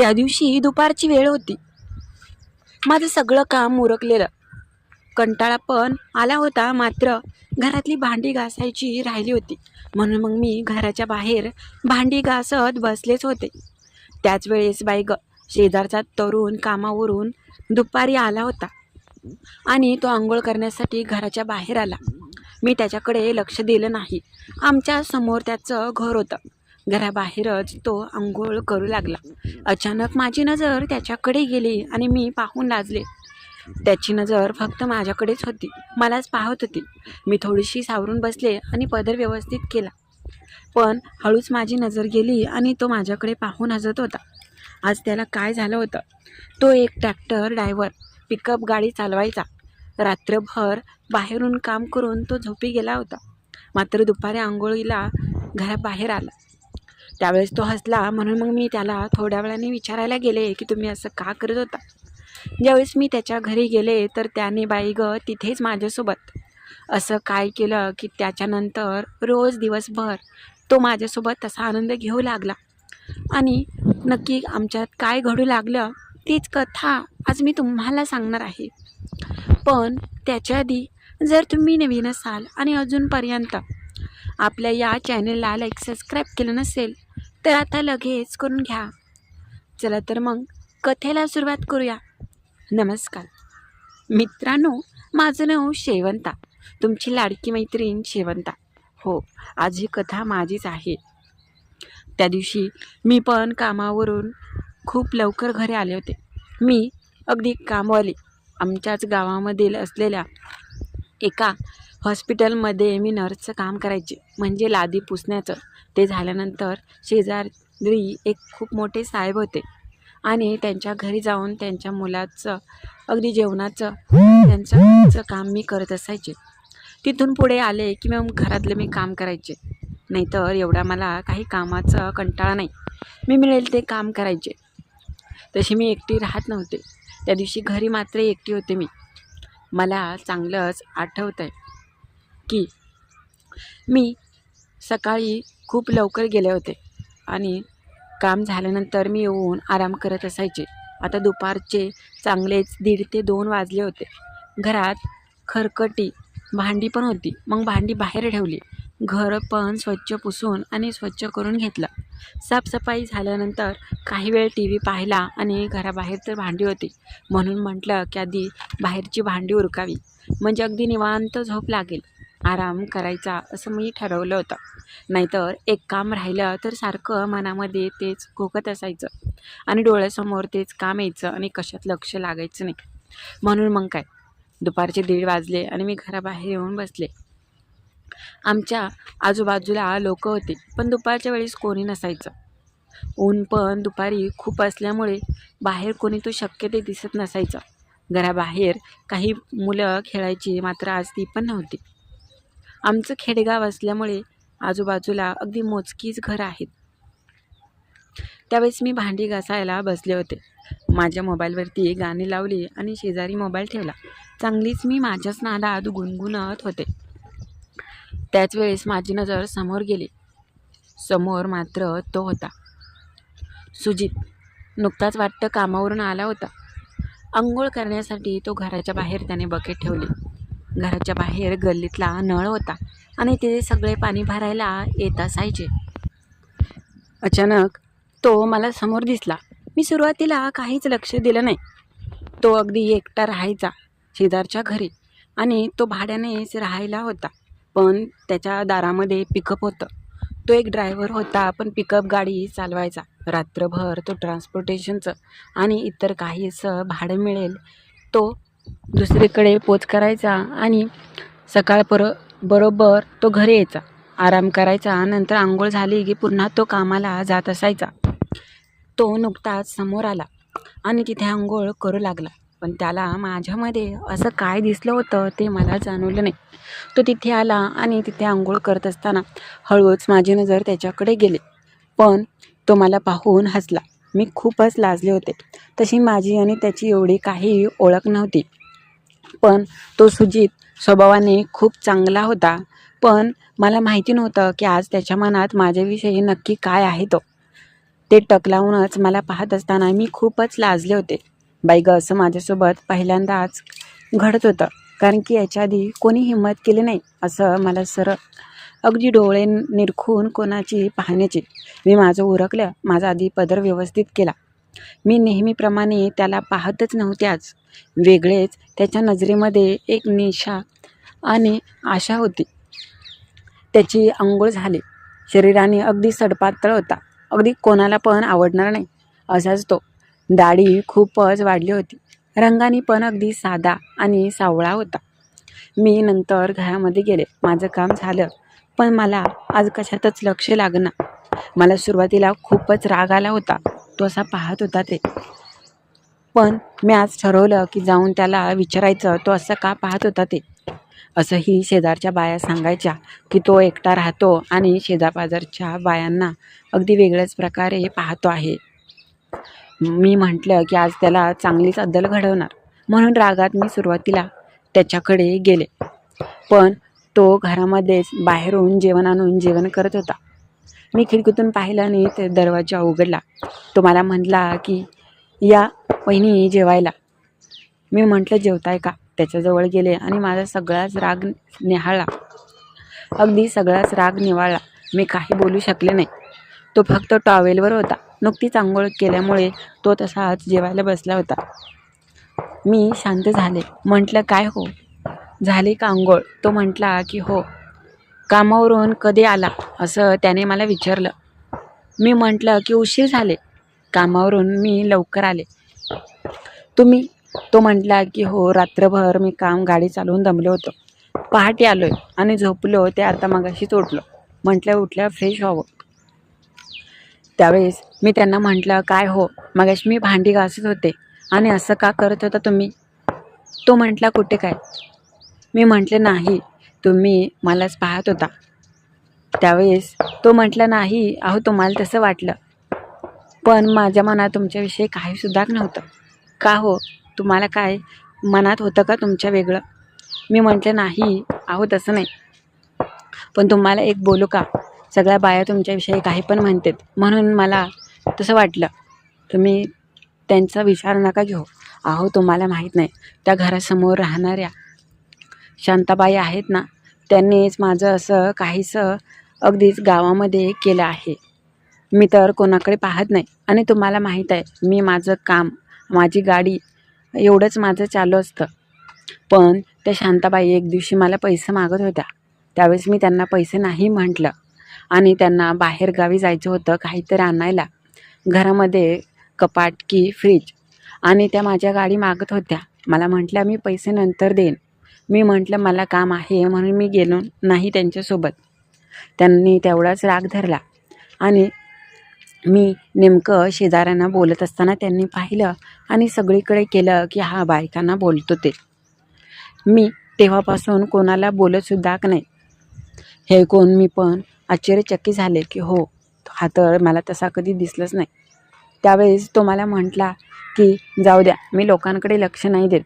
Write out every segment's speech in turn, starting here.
त्या दिवशी दुपारची वेळ होती. माझं सगळं काम उरकलेलं. कंटाळा पण आला होता मात्र घरातली भांडी घासायची राहिली होती. म्हणून मग मी घराच्या बाहेर भांडी घासत बसलेच होते. त्याच वेळेस बाई शेजारचा तरुण कामावरून दुपारी आला होता आणि तो आंघोळ करण्यासाठी घराच्या बाहेर आला. मी त्याच्याकडे लक्ष दिलं नाही. आमच्यासमोर त्याचं घर होतं. घराबाहेरच तो आंघोळ करू लागला. अचानक माझी नजर त्याच्याकडे गेली आणि मी पाहून लाजले. त्याची नजर फक्त माझ्याकडेच होती. मलाच पाहत होती. मी थोडीशी सावरून बसले आणि पदर व्यवस्थित केला. पण हळूच माझी नजर गेली आणि तो माझ्याकडे पाहून हसत होता. आज त्याला काय झालं होतं? तो एक ट्रॅक्टर ड्रायव्हर पिकअप गाडी चालवायचा. रात्रभर बाहेरून काम करून तो झोपी गेला होता. मात्र दुपारी आंघोळीला घराबाहेर आला. त्यावेळेस तो हसला. म्हणून मग मी त्याला थोड्या वेळाने विचारायला गेले की तुम्ही असं का करत होता? ज्यावेळेस मी त्याच्या घरी गेले तर त्याने बाई ग तिथेच माझ्यासोबत. असं काय केलं की त्याच्यानंतर रोज दिवसभर तो माझ्यासोबत तसा आनंद घेऊ लागला. आणि नक्की आमच्यात काय घडू लागलं तीच कथा आज मी तुम्हाला सांगणार आहे. पण त्याच्या आधी जर तुम्ही नवीन असाल आणि अजूनपर्यंत आपल्या या चॅनलला लाईक सबस्क्राईब केलं नसेल तर आता लगेच करून घ्या. चला तर मग कथेला सुरुवात करूया. नमस्कार. मित्रांनो माझं नाव शेवंता. तुमची लाडकी मैत्रीण शेवंता. हो आज ही कथा माझीच आहे. त्या दिवशी मी पण कामावरून खूप लवकर घरी आले होते. मी अगदी कामवाली आमच्याच गावामधील असलेल्या एका हॉस्पिटलमध्ये मी नर्सचं काम करायचे. म्हणजे लादी पुसण्याचं. ते झाल्यानंतर शेजारी एक खूप मोठे साहेब होते. आणि त्यांच्या घरी जाऊन त्यांच्या मुलाचं अगदी जेवणाचं त्यांचं काम मी करत असायचे. तिथून पुढे आले की मग घरातलं मी काम करायचे. नाहीतर एवढा मला काही कामाचं कंटाळा नाही. मी मिळेल ते काम करायचे. तशी मी एकटी राहत नव्हते. त्या दिवशी घरी मात्र एकटी होते मी. मला चांगलंच आठवतं आहे की मी सकाळी खूप लवकर गेले होते आणि काम झाल्यानंतर मी येऊन आराम करत असायचे. आता दुपारचे चांगलेच दीड ते दोन वाजले होते. घरात खरकटी भांडी पण होती. मग भांडी बाहेर ठेवली. घर पण स्वच्छ पुसून आणि स्वच्छ करून घेतलं. साफसफाई झाल्यानंतर काही वेळ टी व्ही पाहिला आणि घराबाहेर तर भांडी होती. म्हणून म्हटलं की आधी बाहेरची भांडी उरकावी. म्हणजे अगदी निवांत झोप लागेल. आराम करायचा असं मी ठरवलं होतं. नाहीतर एक काम राहिलं तर सारखं मनामध्ये तेच घोकत असायचं आणि डोळ्यासमोर तेच काम यायचं आणि कशात लक्ष लागायचं नाही. म्हणून मग काय? दुपारचे दीड वाजले आणि मी घराबाहेर येऊन बसले. आमच्या आजूबाजूला लोक होते पण दुपारच्या वेळेस कोणी नसायचं. ऊन पण दुपारी खूप असल्यामुळे बाहेर कोणी तो शक्य ते दिसत नसायचं. घराबाहेर काही मुलं खेळायची मात्र आज ती पण नव्हती. आमचं खेडेगाव असल्यामुळे आजूबाजूला अगदी मोजकीच घरं आहेत. त्यावेळेस मी भांडी घासायला बसले होते. माझ्या मोबाईलवरती गाणी लावली आणि शेजारी मोबाईल ठेवला. चांगलीच मी माझ्याच नादात गुणगुणत होते. त्याच वेळेस माझी नजर समोर गेली. समोर मात्र तो होता. सुजित. नुकताच वाटतं कामावरून आला होता. आंघोळ करण्यासाठी तो घराच्या बाहेर त्याने बकेट ठेवली. घराच्या बाहेर गल्लीतला नळ होता आणि ते सगळे पाणी भरायला येत असायचे. अचानक तो मला समोर दिसला. मी सुरुवातीला काहीच लक्ष दिलं नाही. तो अगदी एकटा राहायचा शेजारच्या घरी आणि तो भाड्यानेच राहायला होता. पण त्याच्या दारामध्ये पिकअप होतं. तो एक ड्रायव्हर होता पण पिकअप गाडी चालवायचा. रात्रभर तो ट्रान्सपोर्टेशनचं आणि इतर काहीचं भाडं मिळेल तो दुसरीकडे पोच करायचा आणि सकाळ पर बरोबर तो घरी यायचा. आराम करायचा नंतर आंघोळ झाली की पुन्हा तो कामाला जात असायचा. तो नुकताच समोर आला आणि तिथे आंघोळ करू लागला. पण त्याला माझ्यामध्ये असं काय दिसलं होतं ते मला जाणवलं नाही. तो तिथे आला आणि तिथे आंघोळ करत असताना हळूच माझी नजर त्याच्याकडे गेली. पण तो मला पाहून हसला. मी खूपच लाजले होते. तशी माझी आणि त्याची एवढी काहीही ओळख नव्हती. पण तो सुजित स्वभावाने खूप चांगला होता. पण मला माहिती नव्हतं की आज त्याच्या मनात माझ्याविषयी नक्की काय आहे तो. ते टकलावूनच मला पाहत असताना मी खूपच लाजले होते. बाई असं माझ्यासोबत पहिल्यांदाच घडत होतं. कारण की याच्या आधी कोणी हिंमत केली नाही असं मला सरळ अगदी डोळे निरखून कोणाची पाहण्याची. मी माझं उरकलं माझा आधी पदर व्यवस्थित केला. मी नेहमीप्रमाणे त्याला पाहतच नव्हत्याच. वेगळेच त्याच्या नजरेमध्ये एक निशा आणि आशा होती. त्याची आंघोळ झाली. शरीराने अगदी सडपातळ होता. अगदी कोणाला पण आवडणार नाही असाच तो. दाढी खूपच वाढली होती. रंगाने पण अगदी साधा आणि सावळा होता. मी नंतर घरामध्ये गेले. माझं काम झालं. पण मला आज कशातच लक्ष लागणार मला सुरुवातीला खूपच राग आला होता. तो असा पाहत होता ते. पण मी आज ठरवलं की जाऊन त्याला विचारायचं तो असं का पाहत होता ते. असंही शेजारच्या बाया सांगायच्या की तो एकटा राहतो आणि शेजारपाजारच्या बायांना अगदी वेगळ्याच प्रकारे पाहतो आहे. मी म्हटलं की आज त्याला चांगलीच अद्दल घडवणार. म्हणून रागात मी सुरुवातीला त्याच्याकडे गेले. पण तो घरामध्येच बाहेरून जेवण आणून जेवण करत होता. मी खिडकीतून पाहिलं आणि ते दरवाजा उघडला. तो मला म्हटला की या वहिनी जेवायला. मी म्हटलं जेवताय का? त्याच्याजवळ गेले आणि माझा सगळाच राग निहाळला. अगदी सगळाच राग निवाळला. मी काही बोलू शकले नाही. तो फक्त टॉवेलवर होता. नुकतीच आंघोळ केल्यामुळे तो तसाच जेवायला बसला होता. मी शांत झाले. म्हटलं काय हो? झाली का आंघोळ तो म्हटला की हो. कामावरून कधी आला? असं त्याने मला विचारलं. मी म्हटलं की उशीर झाले. कामावरून मी लवकर आले. तुम्ही? तो म्हटला की हो रात्रभर मी काम गाडी चालवून दमलो होतो. पहाटे आलो आहे आणि झोपलो ते आता मगाशीच उठलो. म्हटलं उठल्या फ्रेश व्हावं. त्यावेळेस मी त्यांना म्हटलं काय हो? मगाशी मी भांडी घासत होते. आणि असं का करत होता तुम्ही? तो म्हटला कुठे काय? मी म्हटले नाही तुम्ही मलाच पाहत होता. त्यावेळेस तो म्हटला नाही अहो तुम्हाला तसं वाटलं. पण माझ्या मनात तुमच्याविषयी काहीसुद्धा नव्हतं. का हो? तुम्हाला काय मनात होतं का तुमच्या वेगळं? मी म्हटलं नाही अहो तसं नाही. पण तुम्हाला एक बोलू का? सगळ्या बाया तुमच्याविषयी काही पण म्हणतात. म्हणून मला तसं वाटलं. तुम्ही त्यांचा विचार नका घेऊ. अहो तुम्हाला माहीत नाही त्या घरासमोर राहणाऱ्या शांताबाई आहेत ना त्यांनीच माझं असं काहीसं अगदीच गावामध्ये केलं आहे. मी तर कोणाकडे पाहत नाही. आणि तुम्हाला माहीत आहे मी माझं काम माझी गाडी एवढंच माझं चालू असतं. पण त्या शांताबाई एक दिवशी मला पैसे मागत होत्या. त्यावेळेस मी त्यांना पैसे नाही म्हटलं. आणि त्यांना बाहेरगावी जायचं होतं काहीतरी आणायला. घरामध्ये कपाट की फ्रीज. आणि त्या माझ्या गाडी मागत होत्या. मला म्हटल्या मी पैसे नंतर देईन. मी म्हटलं मला काम आहे म्हणून मी गेलो नाही त्यांच्यासोबत. त्यांनी तेवढाच राग धरला आणि मी नेमकं शेजाऱ्यांना बोलत असताना त्यांनी पाहिलं आणि सगळीकडे केलं की हा बायकांना बोलतो ते. मी तेव्हापासून कोणाला बोलतसुद्धा नाही. हे कोण? मी पण आश्चर्यचकित झाले की हो हा तर मला तसा कधी दिसलंच नाही. त्यावेळेस तो मला म्हटला की जाऊ द्या मी लोकांकडे लक्ष नाही देत.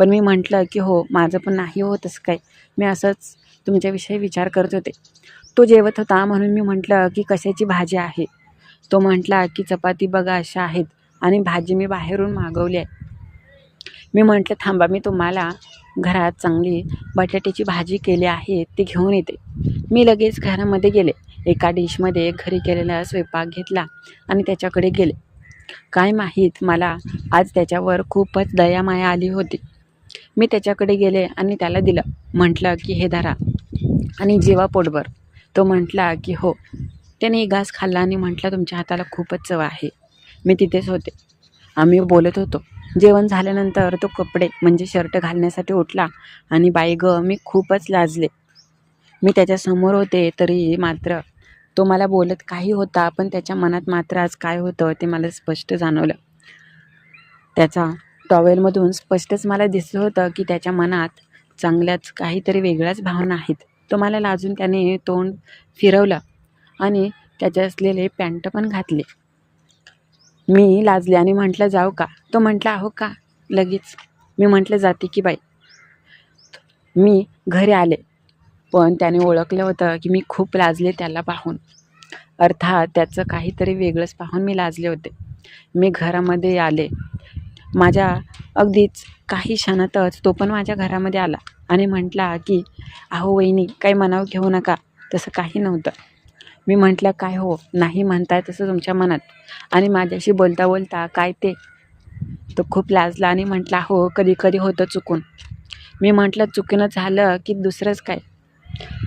पण मी म्हटलं की हो माझं पण नाही हो तसं काय मी असंच तुमच्याविषयी विचार करत होते. तो जेवत होता म्हणून मी म्हटलं की कशाची भाजी आहे? तो म्हटला की चपाती बघा अशा आहेत. आणि भाजी मी बाहेरून मागवली आहे. मी म्हटलं थांबा मी तुम्हाला घरात चांगली बटाट्याची भाजी केली आहे ती घेऊन येते. मी लगेच घरामध्ये गेले. एका डिशमध्ये घरी केलेला स्वयंपाक घेतला आणि त्याच्याकडे गेले. काय माहीत मला आज त्याच्यावर खूपच दयामाया आली होती. मी त्याच्याकडे गेले आणि त्याला दिलं. म्हटलं की हे धरा आणि जेवा पोटभर. तो म्हटला की हो. त्याने एक घास खाल्ला आणि म्हटलं तुमच्या हाताला खूपच चव आहे. मी तिथेच होते. आम्ही बोलत होतो. जेवण झाल्यानंतर तो कपडे म्हणजे शर्ट घालण्यासाठी उठला आणि बाई ग मी खूपच लाजले. मी त्याच्यासमोर होते तरी मात्र तो मला बोलत काही होता पण त्याच्या मनात मात्र आज काय होतं ते मला स्पष्ट जाणवलं. त्याचा टॉवेलमधून स्पष्टच मला दिसलं होतं की त्याच्या मनात चांगल्याच काहीतरी वेगळ्याच भावना आहेत. तो मला लाजून त्याने तोंड फिरवलं आणि त्याचे असलेले पॅन्ट पण घातले. मी लाजले आणि म्हटलं जाऊ का? तो म्हटला अहो का? लगेच मी म्हटलं जाते की बाई. मी घरी आले. पण त्याने ओळखलं होतं की मी खूप लाजले त्याला पाहून. अर्थात त्याचं काहीतरी वेगळंच पाहून मी लाजले होते. मी घरामध्ये आले. माझ्या अगदीच काही क्षणातच तो पण माझ्या घरामध्ये आला आणि म्हटला की अहो वहिनी काही मनाव घेऊ नका तसं काही नव्हतं. मी म्हटलं काय हो नाही म्हणताय तसं तुमच्या मनात. आणि माझ्याशी बोलता बोलता काय ते? तो खूप लाजला आणि म्हटला हो कधी कधी होतं चुकून. मी म्हटलं चुकीनं झालं की दुसरंच काय?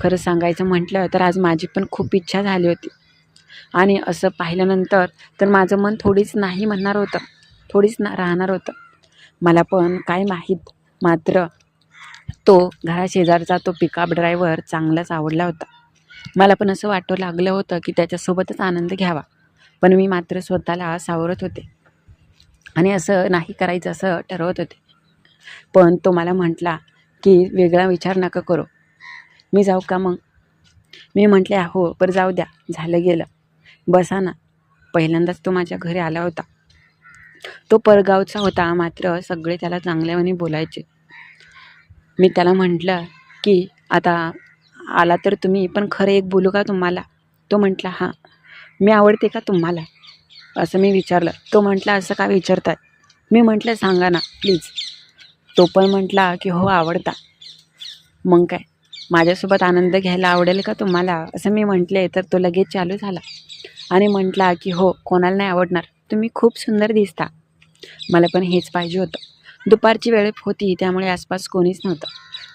खरं सांगायचं म्हटलं तर आज माझी पण खूप इच्छा झाली होती. आणि असं पाहिल्यानंतर तर माझं मन थोडीच नाही म्हणणार होतं. थोडीच ना राहणार होतं. मला पण काय माहीत. मात्र तो घराशेजारचा तो पिकअप ड्रायव्हर चांगलाच आवडला होता. मला पण असं वाटू लागलं होतं की त्याच्यासोबतच आनंद घ्यावा. पण मी मात्र स्वतःला सावरत होते. आणि असं नाही करायचं असं ठरवत होते. पण तो मला म्हटला की वेगळा विचार नका करू. मी जाऊ का मग? मी म्हटले हो बरं जाऊ द्या. झालं गेलं. बसा ना. पहिल्यांदाच तो माझ्या घरी आला होता. तो परगावचा होता मात्र सगळे त्याला चांगल्यावानी बोलायचे. मी त्याला म्हटलं की आता आला तर तुम्ही पण खरं एक बोलू का तुम्हाला? तो म्हटला हां मी आवडते का तुम्हाला? असं मी विचारलं. तो म्हटला असं का विचारताय? मी म्हटलं सांगा ना प्लीज. तो पण म्हटला की हो आवडता. मग काय माझ्यासोबत आनंद घ्यायला आवडेल का तुम्हाला? असं मी म्हटले तर तो लगेच चालू झाला आणि म्हटला की हो कोणाला नाही आवडणार. तुम्ही खूप सुंदर दिसता. मला पण हेच पाहिजे होतं. दुपारची वेळ होती त्यामुळे आसपास कोणीच नव्हतं.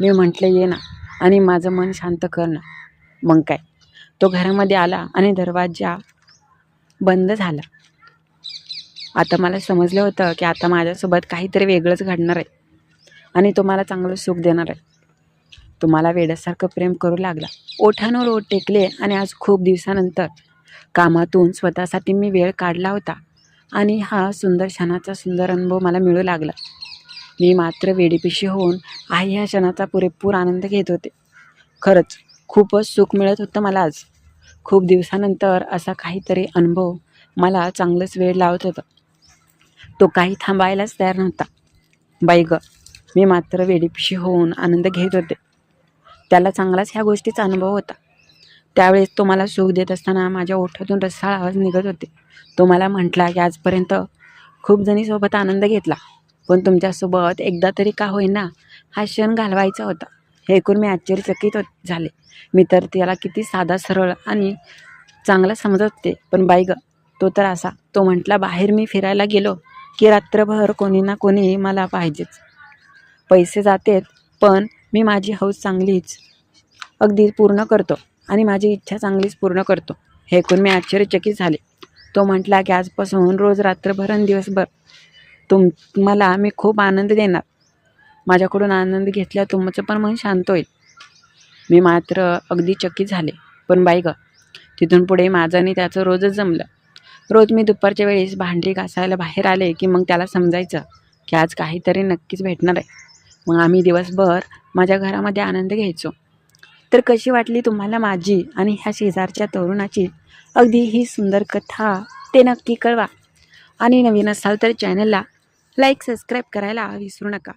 मी म्हटलं ये ना आणि माझं मन शांत कर ना. मग काय? तो घरामध्ये आला आणि दरवाजा बंद झाला. आता मला समजलं होतं की आता माझ्यासोबत काहीतरी वेगळंच घडणार आहे आणि तो मला चांगलं सुख देणार आहे. तुम्हाला वेड्यासारखं प्रेम करू लागला. ओठांवर ओठ टेकले आणि आज खूप दिवसानंतर कामातून स्वतःसाठी मी वेळ काढला होता. आणि हा सुंदर क्षणाचा सुंदर अनुभव मला मिळू लागला. मी मात्र वेडीपिशी होऊन आई ह्या क्षणाचा पुरेपूर आनंद घेत होते. खरंच खूपच सुख मिळत होतं मला आज. खूप दिवसानंतर असा काहीतरी अनुभव मला चांगलंच वेळ लावत होतं. तो काही थांबायलाच तयार नव्हता. बाई ग मी मात्र वेडीपिशी होऊन आनंद घेत होते. त्याला चांगलाच ह्या गोष्टीचा अनुभव होता. त्यावेळेस तो मला सुख देत असताना माझ्या ओठातून रसाळ आवाज निघत होते. तो मला म्हटला की आजपर्यंत खूप जणीसोबत आनंद घेतला. पण तुमच्यासोबत एकदा तरी का होईना हा क्षण घालवायचा होता. हे ऐकून मी आश्चर्यचकित होत झाले. मी तर त्याला किती साधा सरळ आणि चांगला समजत होते. पण बाई ग तो तर असा. तो म्हटला बाहेर मी फिरायला गेलो की रात्रभर कोणी ना कोणी मला पाहिजेच. पैसे जातेत पण मी माझी हौस चांगलीच. अगदी पूर्ण करतो आणि माझी इच्छा चांगलीच पूर्ण करतो. हे ऐकून मी आश्चर्यचकित झाले. तो म्हटला की आजपासून रोज रात्रभर आणि दिवसभर तुम मला मी खूप आनंद देणार. माझ्याकडून आनंद घेतल्या तुमचं पण मन शांत होईल. मी मात्र अगदी चकित झाले. पण बाई ग तिथून पुढे माझं आणि त्याचं रोजच जमलं. रोज मी दुपारच्या वेळेस भांडी घासायला बाहेर आले की मग त्याला समजायचं की आज काहीतरी नक्कीच भेटणार आहे. मग आम्ही दिवसभर माझ्या घरामध्ये आनंद घ्यायचो. तर कशी वाटली तुम्हाला माझी आणि ह्या शेजारच्या तरुणाची अगदी ही सुंदर कथा ते नक्की कळवा. आणि नवीन असाल तर चॅनलला लाईक सबस्क्राईब करायला विसरू नका.